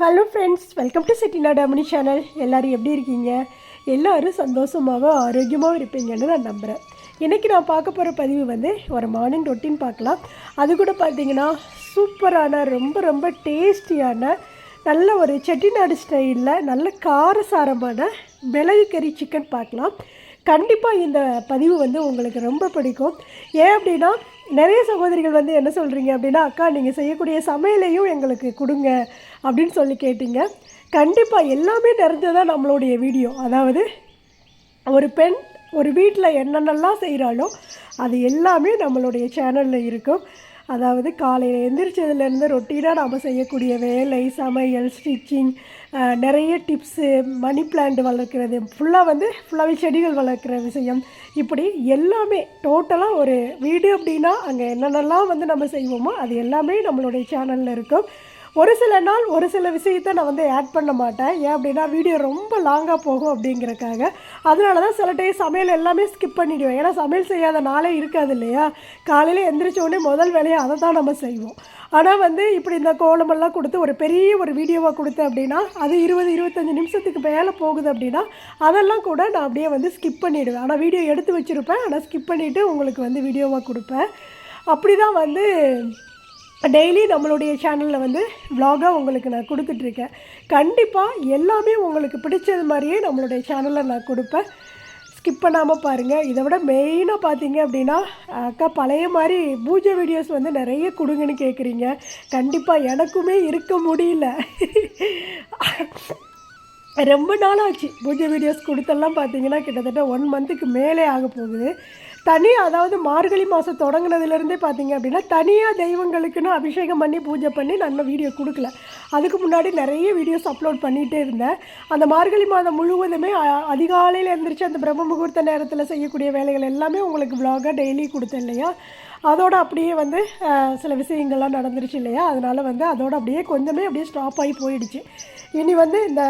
Hello friends welcome to Chettinad Amani channel எல்லோரும் எப்படி இருக்கீங்க? எல்லோரும் சந்தோஷமாகவும் ஆரோக்கியமாகவும் இருப்பீங்கன்னு நான் நம்புகிறேன் இன்றைக்கி நான் பார்க்க போகிற பதிவு வந்து ஒரு மார்னிங் ரொட்டீன் பார்க்கலாம். அது கூட பார்த்தீங்கன்னா சூப்பரான ரொம்ப ரொம்ப டேஸ்டியான நல்ல ஒரு செட்டிநாடு ஸ்டைலில் நல்ல காரசாரமான மிளகு கறி சிக்கன் பார்க்கலாம். கண்டிப்பாக இந்த பதிவு வந்து உங்களுக்கு ரொம்ப பிடிக்கும். ஏன் அப்படின்னா நிறைய சகோதரிகள் வந்து என்ன சொல்கிறீங்க அப்படின்னா அக்கா நீங்கள் செய்யக்கூடிய சமையலையும் எங்களுக்கு கொடுங்க. அப்படின்னு சொல்லி கேட்டிங்க. கண்டிப்பாக எல்லாமே நிறைஞ்சதான் நம்மளுடைய வீடியோ அதாவது ஒரு பெண் ஒரு வீட்டில் என்னென்னலாம் செய்கிறாலோ அது எல்லாமே நம்மளுடைய சேனலில் இருக்கும். அதாவது காலையில் எந்திரிச்சதுலேருந்து ரொட்டீனாக நாம் செய்யக்கூடிய வேலை சமையல் ஸ்டிச்சிங் நிறைய டிப்ஸு மணி பிளான்ட் வளர்க்குறது ஃபுல்லாக வந்து ஃபுல்லாகவே செடிகள் வளர்க்குற விஷயம். இப்படி எல்லாமே டோட்டலாக ஒரு வீடு அப்படின்னா அங்கே என்னென்னலாம் வந்து நம்ம செய்வோமோ அது எல்லாமே நம்மளுடைய சேனலில் இருக்கும். ஒரு சில நாள் ஒரு சில விஷயத்தை நான் வந்து ஆட் பண்ண மாட்டேன். ஏன் அப்படின்னா வீடியோ ரொம்ப லாங்காக போகும் அப்படிங்கிறக்காக. அதனால தான் சில டைம் சமையல் எல்லாமே ஸ்கிப் பண்ணிவிடுவேன் ஏன்னா சமையல் செய்யாத நாளே இருக்காது இல்லையா? காலையில் எந்திரிச்ச முதல் வேலையை அதை தான் நம்ம செய்வோம். ஆனால் வந்து இப்படி இந்த கோலமெல்லாம் கொடுத்து ஒரு பெரிய ஒரு வீடியோவாக கொடுத்தேன் அப்படின்னா அது இருபது இருபத்தஞ்சி நிமிஷத்துக்கு மேலே போகுது அப்படின்னா அதெல்லாம் கூட நான் அப்படியே வந்து ஸ்கிப் பண்ணிவிடுவேன் ஆனால் வீடியோ எடுத்து வச்சுருப்பேன். ஆனால் ஸ்கிப் பண்ணிவிட்டு உங்களுக்கு வந்து வீடியோவாக கொடுப்பேன். அப்படி தான் வந்து டெய்லி நம்மளுடைய சேனலில் வந்து விலாகாக உங்களுக்கு நான் கொடுத்துட்ருக்கேன். கண்டிப்பாக எல்லாமே உங்களுக்கு பிடிச்சது மாதிரியே நம்மளுடைய சேனலில் நான் கொடுப்பேன். ஸ்கிப் பண்ணாமல் பாருங்கள் இதை விட மெயினாக பார்த்தீங்க அப்படின்னா அக்கா பழைய மாதிரி பூஜை வீடியோஸ் வந்து நிறைய கொடுங்கன்னு கேட்குறீங்க கண்டிப்பாக எனக்குமே இருக்க முடியல. ரொம்ப நாளாச்சு பூஜை வீடியோஸ் கொடுத்தெல்லாம் பார்த்தீங்கன்னா கிட்டத்தட்ட ஒன் மந்த்துக்கு மேலே ஆக போகுது. தனியாக அதாவது மார்கழி மாதம் தொடங்கினதுலேருந்தே பார்த்தீங்க அப்படின்னா தனியாக தெய்வங்களுக்குன்னு அபிஷேகம் பண்ணி பூஜை பண்ணி நான் இன்னும் வீடியோ கொடுக்கல. அதுக்கு முன்னாடி நிறைய வீடியோஸ் அப்லோட் பண்ணிகிட்டே இருந்தேன். அந்த மார்கழி மாதம் முழுவதுமே அ- அதிகாலையில் எழுந்திரிச்சு அந்த பிரம்ம முகூர்த்த நேரத்தில் செய்யக்கூடிய வேலைகள் எல்லாமே உங்களுக்கு vlog-ஆ டெய்லி கொடுத்தேன் இல்லையா? அதோட அப்படியே வந்து சில விஷயங்கள்லாம் நடந்துருச்சு இல்லையா? அதனால் வந்து அதோட அப்படியே கொஞ்சமே அப்படியே ஸ்டாப் ஆகி போயிடுச்சு. இனி வந்து இந்த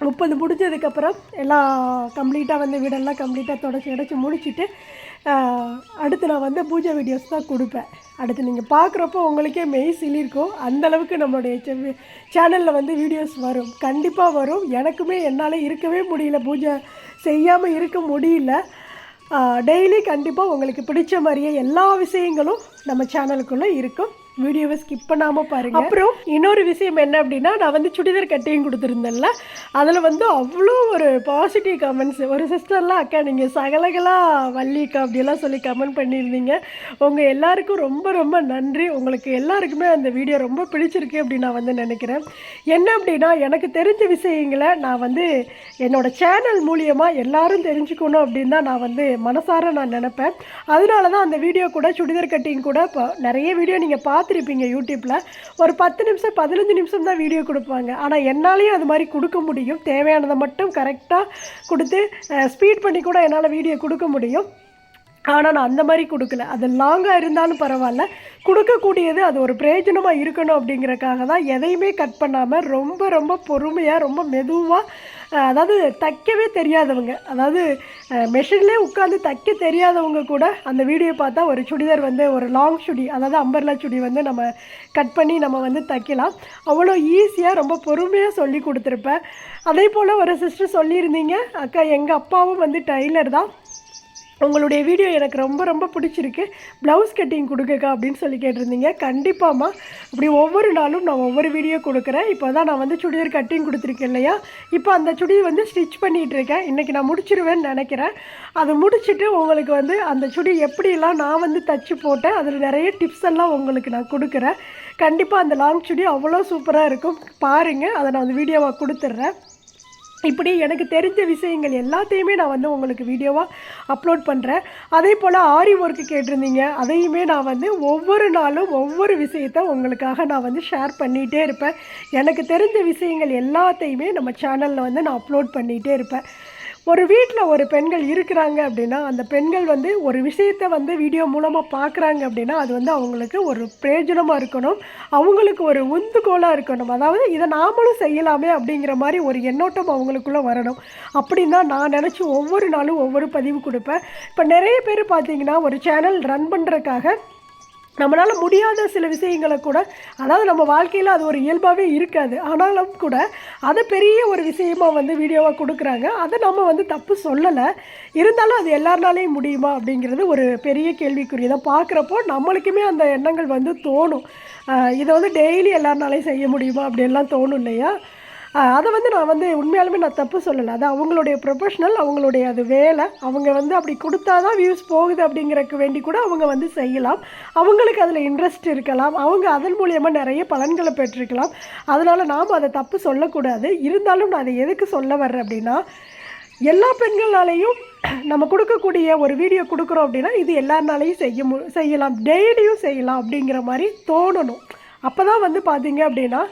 முப்பது முடிஞ்சதுக்கப்புறம் எல்லாம் கம்ப்ளீட்டாக வந்து வீடெல்லாம் கம்ப்ளீட்டாக தொடச்சி அடைச்சி முடிச்சுட்டு அடுத்து நான் வந்து பூஜை வீடியோஸ் தான் கொடுப்பேன். அடுத்து நீங்கள் பார்க்குறப்போ உங்களுக்கே மெய் சிலிருக்கும். அந்தளவுக்கு நம்மளுடைய சேனலில் வந்து வீடியோஸ் வரும். கண்டிப்பாக வரும். எனக்குமே என்னால் இருக்கவே முடியல. பூஜை செய்யாமல் இருக்க முடியல. டெய்லி கண்டிப்பாக உங்களுக்கு பிடிச்ச மாதிரியே எல்லா விஷயங்களும் நம்ம சேனலுக்குள்ளே இருக்கும். வீடியோவை ஸ்கிப் பண்ணாமல் பாருங்கள் அப்புறம் இன்னொரு விஷயம் என்ன அப்படின்னா நான் வந்து சுடிதார் கட்டியும் கொடுத்துருந்தேன்ல. அதில் வந்து அவ்வளோ ஒரு பாசிட்டிவ் கமெண்ட்ஸ் ஒரு சிஸ்டர்லாம் அக்கா நீங்கள் சகலகலா வள்ளிக்கா அப்படியெல்லாம் சொல்லி கமெண்ட் பண்ணியிருந்தீங்க. உங்கள் எல்லாருக்கும் ரொம்ப ரொம்ப நன்றி. உங்களுக்கு எல்லாருக்குமே அந்த வீடியோ ரொம்ப பிடிச்சிருக்கு அப்படின்னு நான் வந்து நினைக்கிறேன். என்ன அப்படின்னா எனக்கு தெரிஞ்ச விஷயங்களை நான் வந்து என்னோட சேனல் மூலியமாக எல்லாரும் தெரிஞ்சுக்கணும் அப்படின்னு தான் நான் வந்து மனசார நான் நினைப்பேன். அதனால தான் அந்த வீடியோ கூட சுடிதார் கட்டிங் கூட இப்போ நிறைய வீடியோ நீங்கள் பார்த்துருப்பீங்க யூடியூப்பில் ஒரு பத்து நிமிஷம் பதினஞ்சு நிமிஷம் தான் வீடியோ கொடுப்பாங்க. ஆனால் என்னாலையும் அது மாதிரி கொடுக்க முடியும். தேவையானதை மட்டும் கரெக்டாக கொடுத்து ஸ்பீட் பண்ணி கூட என்னால் வீடியோ கொடுக்க முடியும். ஆனால் நான் அந்த மாதிரி கொடுக்கல. அது லாங்காக இருந்தாலும் பரவாயில்ல. கொடுக்கக்கூடியது அது ஒரு பிரயோஜனமாக இருக்கணும் அப்படிங்கிறக்காக தான் எதையுமே கட் பண்ணாமல் ரொம்ப ரொம்ப பொறுமையாக ரொம்ப மெதுவாக அதாவது தைக்கவே தெரியாதவங்க. அதாவது மெஷின்லேயே உட்காந்து தைக்க தெரியாதவங்க கூட அந்த வீடியோ பார்த்தா ஒரு சுடிதார் வந்து ஒரு லாங் சுடி அதாவது அம்பர்லா சுடி வந்து நம்ம கட் பண்ணி நம்ம வந்து தைக்கலாம். அவ்வளோ ஈஸியாக ரொம்ப பொறுமையாக சொல்லி கொடுத்துருப்பேன். அதே போல் ஒரு சிஸ்டர் சொல்லியிருந்தீங்க அக்கா எங்கள் அப்பாவும் வந்து டைலர் தான். உங்களுடைய வீடியோ எனக்கு ரொம்ப ரொம்ப பிடிச்சிருக்கு. ப்ளவுஸ் கட்டிங் கொடுக்கக்கா அப்படின்னு சொல்லி கேட்டிருந்தீங்க. கண்டிப்பாம்மா. அப்படி ஒவ்வொரு நாளும் நான் ஒவ்வொரு வீடியோ கொடுக்குறேன். இப்போ தான் நான் வந்து சுடிதார் கட்டிங் கொடுத்துருக்கேன் இல்லையா? இப்போ அந்த சுடி வந்து ஸ்டிச் பண்ணிகிட்டு இருக்கேன். இன்றைக்கி நான் முடிச்சிருவேன்னு நினைக்கிறேன். அதை முடிச்சுட்டு உங்களுக்கு வந்து அந்த சுடி எப்படிலாம் நான் வந்து தச்சு போட்டேன் அதில் நிறைய டிப்ஸ் எல்லாம் உங்களுக்கு நான் கொடுக்குறேன். கண்டிப்பாக அந்த லாங் சுடி அவ்வளோ சூப்பராக இருக்கும். பாருங்கள் அதை நான் அந்த வீடியோவாக கொடுத்துட்றேன். இப்படி எனக்கு தெரிஞ்ச விஷயங்கள் எல்லாத்தையுமே நான் வந்து உங்களுக்கு வீடியோவாக அப்லோட் பண்ணுறேன் அதே போல் ஆரி ஒர்க்கு கேட்டிருந்தீங்க அதையுமே நான் வந்து ஒவ்வொரு நாளும் ஒவ்வொரு விஷயத்த உங்களுக்காக நான் வந்து ஷேர் பண்ணிகிட்டே இருப்பேன். எனக்கு தெரிஞ்ச விஷயங்கள் எல்லாத்தையுமே நம்ம சேனலில் வந்து நான் அப்லோட் பண்ணிகிட்டே இருப்பேன். ஒரு வீட்டில் ஒரு பெண்கள் இருக்கிறாங்க அப்படின்னா அந்த பெண்கள் வந்து ஒரு விஷயத்தை வந்து வீடியோ மூலமாக பார்க்குறாங்க அப்படின்னா அது வந்து அவங்களுக்கு ஒரு பிரயோஜனமாக இருக்கணும். அவங்களுக்கு ஒரு உந்துகோலாக இருக்கணும். அதாவது இதை நாமளும் செய்யலாமே அப்படிங்கிற மாதிரி ஒரு எண்ணோட்டம் அவங்களுக்குள்ளே வரணும். அப்படின்னா நான் நினச்சி ஒவ்வொரு நாளும் ஒவ்வொரு பதிவு கொடுப்பேன். இப்போ நிறைய பேர் பார்த்தீங்கன்னா ஒரு சேனல் ரன் பண்ணுறதுக்காக நம்மளால் முடியாத சில விஷயங்களை கூட அதாவது நம்ம வாழ்க்கையில் அது ஒரு இயல்பாகவே இருக்காது. ஆனாலும் கூட அதை பெரிய ஒரு விஷயமாக வந்து வீடியோவாக கொடுக்குறாங்க. அதை நம்ம வந்து தப்பு சொல்லலை. இருந்தாலும் அது எல்லாருனாலையும் முடியுமா அப்படிங்கிறது ஒரு பெரிய கேள்விக்குறி. தான் பார்க்குறப்போ நம்மளுக்குமே அந்த எண்ணங்கள் வந்து தோணும். இதை வந்து டெய்லி எல்லாருனாலையும் செய்ய முடியுமா அப்படியெல்லாம் தோணும் இல்லையா? அதை வந்து நான் வந்து உண்மையாலுமே நான் தப்பு சொல்லலை. அது அவங்களுடைய ப்ரொஃபஷனல் அவங்களுடைய அது வேலை. அவங்க வந்து அப்படி கொடுத்தா தான் வியூஸ் போகுது அப்படிங்கிறக்கு வேண்டி கூட அவங்க வந்து செய்யலாம். அவங்களுக்கு அதில் இன்ட்ரெஸ்ட் இருக்கலாம். அவங்க அதன் மூலியமாக நிறைய பலன்களை பெற்றிருக்கலாம். அதனால் நாம் அதை தப்பு சொல்லக்கூடாது. இருந்தாலும் நான் அதை எதுக்கு சொல்ல வர்றேன் அப்படின்னா எல்லா பெண்களாலேயும் நம்ம கொடுக்கக்கூடிய ஒரு வீடியோ கொடுக்குறோம் அப்படின்னா இது எல்லாருனாலையும் செய்ய மு செய்யலாம். டெய்லியும் செய்யலாம் அப்படிங்கிற மாதிரி தோணணும். அப்போ தான் வந்து பார்த்தீங்க அப்படின்னா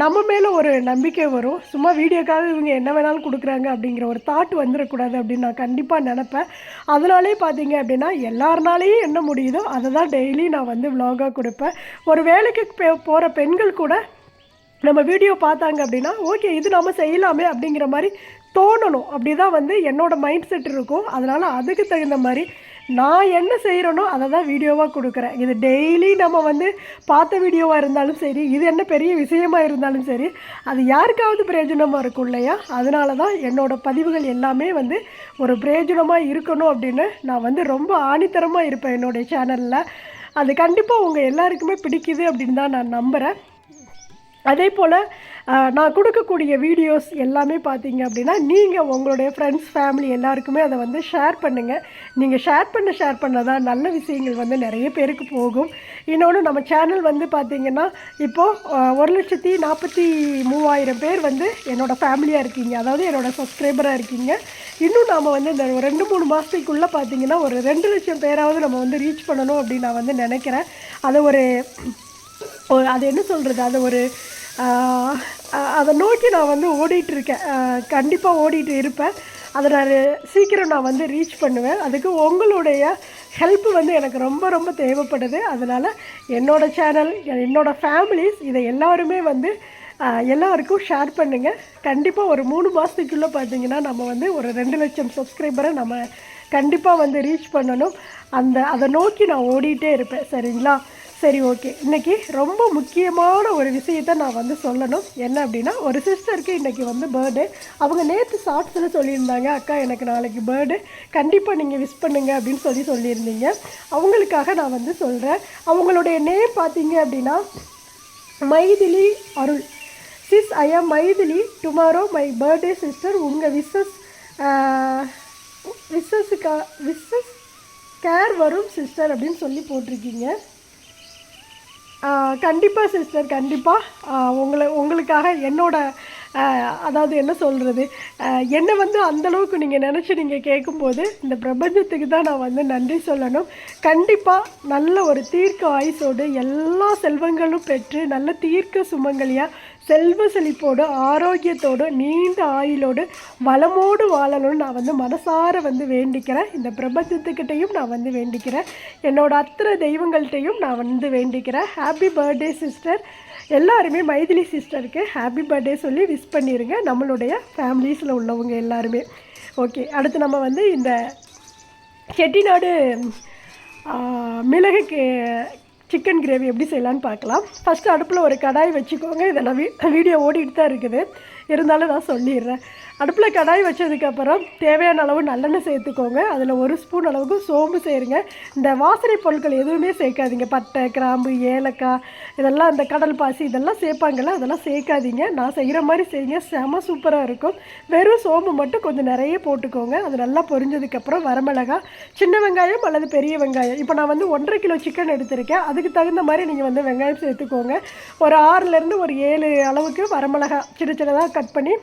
நம்ம மேலே ஒரு நம்பிக்கை வரும். சும்மா வீடியோக்காக இவங்க என்ன வேணாலும் கொடுக்குறாங்க அப்படிங்கிற ஒரு தாட் வந்துடக்கூடாது அப்படின்னு நான் கண்டிப்பாக நினப்பேன். அதனாலே பார்த்தீங்க அப்படின்னா எல்லாருனாலையும் என்ன முடியுதோ அதை தான் டெய்லி நான் வந்து விலாகாக கொடுப்பேன். ஒரு வேலைக்கு போகிற பெண்கள் கூட நம்ம வீடியோ பார்த்தாங்க அப்படின்னா ஓகே இது நம்ம செய்யலாமே அப்படிங்கிற மாதிரி தோணணும். அப்படி தான் வந்து என்னோடய மைண்ட் செட் இருக்கும். அதனால் அதுக்கு தகுந்த மாதிரி நான் என்ன செய்கிறேனோ அதை தான் வீடியோவாக கொடுக்குறேன். இது டெய்லி நம்ம வந்து பார்த்த வீடியோவாக இருந்தாலும் சரி இது என்ன பெரிய விஷயமாக இருந்தாலும் சரி அது யாருக்காவது பிரயோஜனமாக இருக்கும் இல்லையா? அதனால தான் என்னோடய பதிவுகள் எல்லாமே வந்து ஒரு பிரயோஜனமாக இருக்கணும் அப்படின்னு நான் வந்து ரொம்ப ஆணித்தரமாக இருப்பேன் என்னுடைய சேனலில் அது கண்டிப்பாக உங்கள் எல்லாருக்குமே பிடிக்குது அப்படின்னு தான் நான் நம்புகிறேன் அதே போல் நான் கொடுக்கக்கூடிய வீடியோஸ் எல்லாமே பார்த்தீங்க அப்படின்னா நீங்கள் உங்களுடைய ஃப்ரெண்ட்ஸ் ஃபேமிலி எல்லாருக்குமே அதை வந்து ஷேர் பண்ணுங்கள் நீங்கள் ஷேர் பண்ண ஷேர் பண்ண தான் நல்ல விஷயங்கள் வந்து நிறைய பேருக்கு போகும். இன்னொன்று நம்ம சேனல் வந்து பார்த்தீங்கன்னா இப்போது ஒரு லட்சத்தி நாற்பத்தி மூவாயிரம் பேர் வந்து என்னோடய ஃபேமிலியாக இருக்கீங்க. அதாவது என்னோடய சப்ஸ்கிரைபராக இருக்கீங்க. இன்னும் நாம் வந்து இந்த ரெண்டு மூணு மாதத்துக்குள்ளே பார்த்தீங்கன்னா ஒரு ரெண்டு லட்சம் பேராவது நம்ம வந்து ரீச் பண்ணணும் அப்படின்னு நான் வந்து நினைக்கிறேன். அதை ஒரு அது என்ன சொல்கிறது அதை ஒரு அதை நோக்கி நான் வந்து ஓடிட்டு இருக்கேன் கண்டிப்பாக ஓடிட்டு இருப்பேன். அதை நான் சீக்கிரம் நான் வந்து ரீச் பண்ணுவேன். அதுக்கு உங்களுடைய ஹெல்ப் வந்து எனக்கு ரொம்ப ரொம்ப தேவைப்படுது. அதனால் என்னோடய சேனல் என்னோடய ஃபேமிலிஸ் இதை எல்லாருமே வந்து எல்லாருக்கும் ஷேர் பண்ணுங்கள் கண்டிப்பாக ஒரு மூணு மாதத்துக்குள்ளே பார்த்தீங்கன்னா நம்ம வந்து ஒரு ரெண்டு லட்சம் சப்ஸ்கிரைபரை நம்ம கண்டிப்பாக வந்து ரீச் பண்ணணும். அந்த அதை நோக்கி நான் ஓடிட்டே இருப்பேன். சரிங்களா? சரி ஓகே இன்னைக்கு ரொம்ப முக்கியமான ஒரு விஷயத்த நான் வந்து சொல்லணும். என்ன அப்படின்னா ஒரு சிஸ்டருக்கு இன்றைக்கி வந்து பேர்டே அவங்க நேற்று ஷார்ட்ஸில் சொல்லியிருந்தாங்க அக்கா எனக்கு நாளைக்கு பர்த்டே கண்டிப்பாக நீங்கள் விஷ் பண்ணுங்க அப்படின்னு சொல்லி சொல்லியிருந்தீங்க. அவங்களுக்காக நான் வந்து சொல்கிறேன் அவங்களுடைய நேம் பார்த்தீங்க அப்படின்னா Maithili Arul. Sis I am Maithili. Tomorrow my birthday sister உங்கள் விசஸ் விசஸுக்கா விசஸ் கேர் வரும் சிஸ்டர் அப்படின்னு சொல்லி போட்டிருக்கீங்க. கண்டிப்பாக சிஸ்டர் கண்டிப்பாக உங்களை உங்களுக்காக என்னோட அதாவது என்ன சொல்கிறது என்னை வந்து அந்தளவுக்கு நீங்கள் நினச்சி நீங்கள் கேட்கும்போது இந்த பிரபஞ்சத்துக்கு தான் நான் வந்து நன்றி சொல்லணும். கண்டிப்பாக நல்ல ஒரு தீர்க்க ஆயுசோடு எல்லா செல்வங்களும் பெற்று நல்ல தீர்க்க சுமங்கலியாக செல்வ செழிப்போடு ஆரோக்கியத்தோடு நீண்ட ஆயுளோடு வளமோடு வாழணும்னு நான் வந்து மனசார வந்து வேண்டிக்கிறேன். இந்த பிரபஞ்சத்துக்கிட்டையும் நான் வந்து வேண்டிக்கிறேன். என்னோடய அத்தனை தெய்வங்கள்கிட்டையும் நான் வந்து வேண்டிக்கிறேன். ஹாப்பி பர்த்டே சிஸ்டர் எல்லாருமே மைதிலி சிஸ்டருக்கு ஹாப்பி பர்த்டே சொல்லி விஷ் பண்ணிடுங்க நம்மளுடைய ஃபேமிலிஸில் உள்ளவங்க எல்லாருமே. ஓகே அடுத்து நம்ம வந்து இந்த செட்டிநாடு மிளகு கே- சிக்கன் கிரேவி எப்படி செய்யலான்னு பார்க்கலாம். ஃபஸ்ட்டு அடுப்பில் ஒரு கடாய் வச்சுக்கோங்க. இதை நான் வீ வீடியோ ஓடிட்டு தான் இருக்குது. இருந்தாலும் நான் சொல்லிடுறேன். அடுப்பில் கடாய் வச்சதுக்கப்புறம் தேவையான அளவு நல்லெண்ணெய் சேர்த்துக்கோங்க. அதில் ஒரு ஸ்பூன் அளவுக்கு சோம்பு சேருங்க. இந்த வாசனை பொருட்கள் எதுவுமே சேர்க்காதீங்க. பட்டை கிராம்பு ஏலக்காய் இதெல்லாம் இந்த கடல் பாசி இதெல்லாம் சேர்ப்பாங்கல்ல அதெல்லாம் சேர்க்காதீங்க. நான் செய்கிற மாதிரி செய்யுங்க. செம சூப்பராக இருக்கும். வெறும் சோம்பு மட்டும் கொஞ்சம் நிறைய போட்டுக்கோங்க. அது நல்லா பொரிஞ்சதுக்கப்புறம் வரமிளகா சின்ன வெங்காயம் அல்லது பெரிய வெங்காயம். இப்போ நான் வந்து ஒன்றரை கிலோ சிக்கன் எடுத்திருக்கேன். அதுக்கு தகுந்த மாதிரி நீங்கள் வந்து வெங்காயம் சேர்த்துக்கோங்க. ஒரு ஆறுலேருந்து ஒரு ஏழு அளவுக்கு வரமிளகா சின்ன சின்னதாக கட் பண்ணி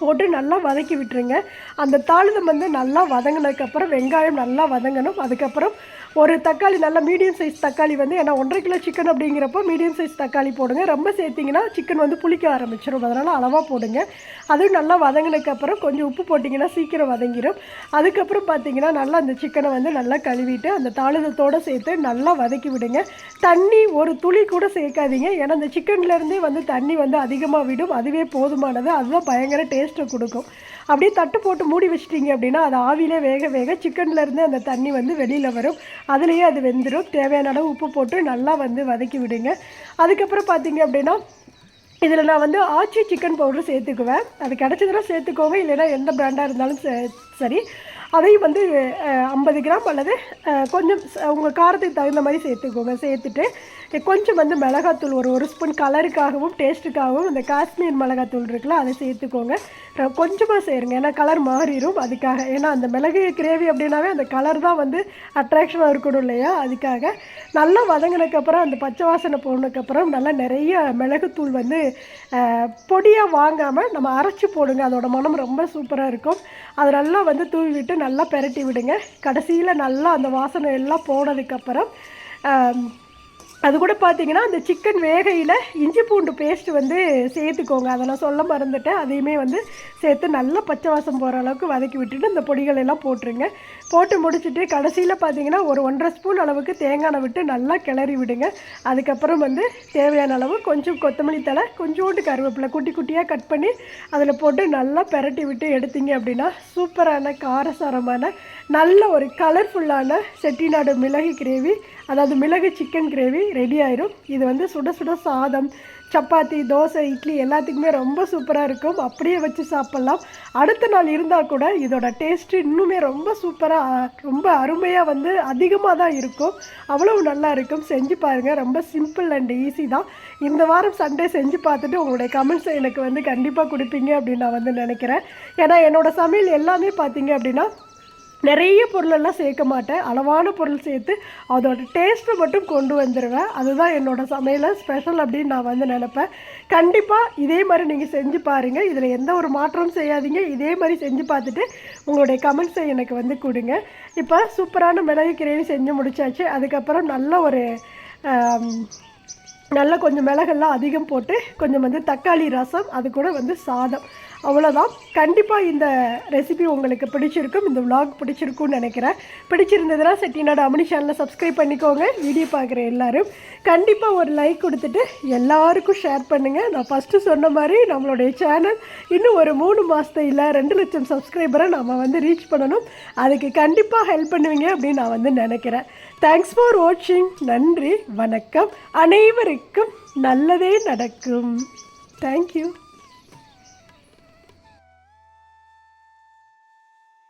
போட்டு நல்லா வதக்கி விட்டுருங்க. அந்த தாளிதம் வந்து நல்லா வதங்கினதுக்கப்புறம் வெங்காயம் நல்லா வதங்கணும். அதுக்கப்புறம் ஒரு தக்காளி நல்ல மீடியம் சைஸ் தக்காளி வந்து ஏன்னா ஒன்றரை கிலோ சிக்கன் அப்படிங்கிறப்போ மீடியம் சைஸ் தக்காளி போடுங்க. ரொம்ப சேர்த்திங்கன்னா சிக்கன் வந்து புளிக்க ஆரம்பிச்சிடும் அதனால் அளவாக போடுங்க. அதுவும் நல்லா வதங்கினதுக்கப்புறம் கொஞ்சம் உப்பு போட்டிங்கன்னா சீக்கிரம் வதங்கிடும் அதுக்கப்புறம் பார்த்தீங்கன்னா நல்லா அந்த சிக்கனை வந்து நல்லா கழுவிட்டு அந்த தாளிதத்தோடு சேர்த்து நல்லா வதக்கி விடுங்க. தண்ணி ஒரு துளி கூட சேர்க்காதீங்க. ஏன்னா அந்த சிக்கன்லேருந்தே வந்து தண்ணி வந்து அதிகமாக விடும். அதுவே போதுமானது. அதுதான் பயங்கர டேஸ்ட்டை கொடுக்கும். அப்படியே தட்டு போட்டு மூடி வச்சிட்டிங்க அப்படின்னா அது ஆவியிலே வேக வேக சிக்கன்லேருந்து அந்த தண்ணி வந்து வெளியில் வரும். அதுலேயே அது வெந்துடும் தேவையான அளவு உப்பு போட்டு நல்லா வந்து வதக்கி விடுங்க. அதுக்கப்புறம் பார்த்தீங்க அப்படின்னா இதில் நான் வந்து ஆச்சி சிக்கன் பவுடர் சேர்த்துக்குவேன். அது கிடச்சதெல்லாம் சேர்த்துக்கோங்க. இல்லைன்னா எந்த ப்ராண்டாக இருந்தாலும் சரி. அதையும் வந்து ஐம்பது கிராம் அல்லது கொஞ்சம் உங்கள் காரத்துக்கு தகுந்த மாதிரி சேர்த்துக்கோங்க. சேர்த்துட்டு கொஞ்சம் வந்து மிளகாத்தூள் ஒரு ஒரு ஸ்பூன் கலருக்காகவும் டேஸ்ட்டுக்காகவும் இந்த காஷ்மீர் மிளகாத்தூள் இருக்குல்ல அதை சேர்த்துக்கோங்க. கொஞ்சமாக சேருங்க ஏன்னா கலர் மாறிடும் அதுக்காக. ஏன்னா அந்த மிளகு கிரேவி அப்படின்னாவே அந்த கலர் தான் வந்து அட்ராக்ஷனாக இருக்கணும் இல்லையா அதுக்காக. நல்லா வதங்கினதுக்கப்புறம் அந்த பச்சை வாசனை போனதுக்கப்புறம் நல்லா நிறைய மிளகுத்தூள் வந்து பொடியாக வாங்காமல் நம்ம அரைச்சி போடுங்க அதோட மனம் ரொம்ப சூப்பராக இருக்கும். அது நல்லா வந்து தூவி விட்டு நல்லா பெரட்டி விடுங்க. கடைசியில் நல்லா அந்த வாசனை எல்லாம் போனதுக்கப்புறம் அது கூட பார்த்தீங்கன்னா அந்த சிக்கன் வேகையில் இஞ்சி பூண்டு பேஸ்ட் வந்து சேர்த்துக்கோங்க. அதை நான் சொல்ல மறந்துட்டேன். அதையுமே வந்து சேர்த்து நல்லா பச்சை வாசம் போகிற அளவுக்கு வதக்கி விட்டுட்டு இந்த பொடிகள் எல்லாம் போட்டுருங்க. போட்டு முடிச்சுட்டு கடைசியில் பார்த்தீங்கன்னா ஒரு ஒன்றரை ஸ்பூன் அளவுக்கு தேங்காய் விட்டு நல்லா கிளறி விடுங்க. அதுக்கப்புறம் வந்து தேவையான அளவு கொஞ்சம் கொத்தமல்லி தழை கொஞ்சோண்டு கருவேப்பிலை குட்டி குட்டியாக கட் பண்ணி அதில் போட்டு நல்லா பெரட்டி விட்டு எடுத்தீங்க அப்படின்னா சூப்பரான காரசாரமான நல்ல ஒரு கலர்ஃபுல்லான செட்டிநாடு மிளகு கிரேவி அதாவது மிளகு சிக்கன் கிரேவி ரெடி ஆயிரும். இது வந்து சுட சுட சாதம் சப்பாத்தி தோசை இட்லி எல்லாத்துக்குமே ரொம்ப சூப்பராக இருக்கும். அப்படியே வச்சு சாப்பிட்லாம். அடுத்த நாள் இருந்தால் கூட இதோட டேஸ்ட்டு இன்னுமே ரொம்ப சூப்பராக ரொம்ப அருமையாக வந்து அதிகமாக தான் இருக்கும். அவ்வளவு நல்லா இருக்கும். செஞ்சு பாருங்கள் ரொம்ப சிம்பிள் அண்ட் ஈஸி தான். இந்த வாரம் சண்டே செஞ்சு பார்த்துட்டு உங்களுடைய கமெண்ட்ஸை எனக்கு வந்து கண்டிப்பாக கொடுப்பீங்க அப்படின்னு நான் வந்து நினைக்கிறேன். ஏன்னா என்னோடய சமையல் எல்லாமே பார்த்தீங்க அப்படின்னா நிறைய பொருளெல்லாம் சேர்க்க மாட்டேன். அளவான பொருள் சேர்த்து அதோட டேஸ்ட்டை மட்டும் கொண்டு வந்துடுவேன் அதுதான் என்னோடய சமையலை ஸ்பெஷல் அப்படின்னு நான் வந்து நினப்பேன். கண்டிப்பாக இதே மாதிரி நீங்கள் செஞ்சு பாருங்கள் இதில் எந்த ஒரு மாற்றமும் செய்யாதீங்க. இதே மாதிரி செஞ்சு பார்த்துட்டு உங்களுடைய கமெண்ட்ஸை எனக்கு வந்து கொடுங்க. இப்போ சூப்பரான மிளகு கிரேவி செஞ்சு முடிச்சாச்சு. அதுக்கப்புறம் நல்ல ஒரு நல்ல நல்லா கொஞ்சம் மிளகெல்லாம் அதிகம் போட்டு கொஞ்சம் வந்து தக்காளி ரசம் அது கூட வந்து சாதம். அவ்வளோதான் கண்டிப்பாக இந்த ரெசிபி உங்களுக்கு பிடிச்சிருக்கும். இந்த vlog பிடிச்சிருக்கும்னு நினைக்கிறேன். பிடிச்சிருந்ததுன்னா செட்டிநாடு அமினி சேனலை சப்ஸ்கிரைப் பண்ணிக்கோங்க. வீடியோ பார்க்குற எல்லோரும் கண்டிப்பாக ஒரு லைக் கொடுத்துட்டு எல்லாருக்கும் ஷேர் பண்ணுங்கள் நான் ஃபஸ்ட்டு சொன்ன மாதிரி நம்மளுடைய சேனல் இன்னும் ஒரு மூணு மாதத்து இல்லை ரெண்டு லட்சம் சப்ஸ்கிரைபரை நம்ம வந்து ரீச் பண்ணணும். அதுக்கு கண்டிப்பாக ஹெல்ப் பண்ணுவீங்க அப்படின்னு நான் வந்து நினைக்கிறேன். தேங்க்ஸ் ஃபார் வாட்சிங் நன்றி வணக்கம். அனைவருக்கும் நல்லதே நடக்கும். தேங்க்யூ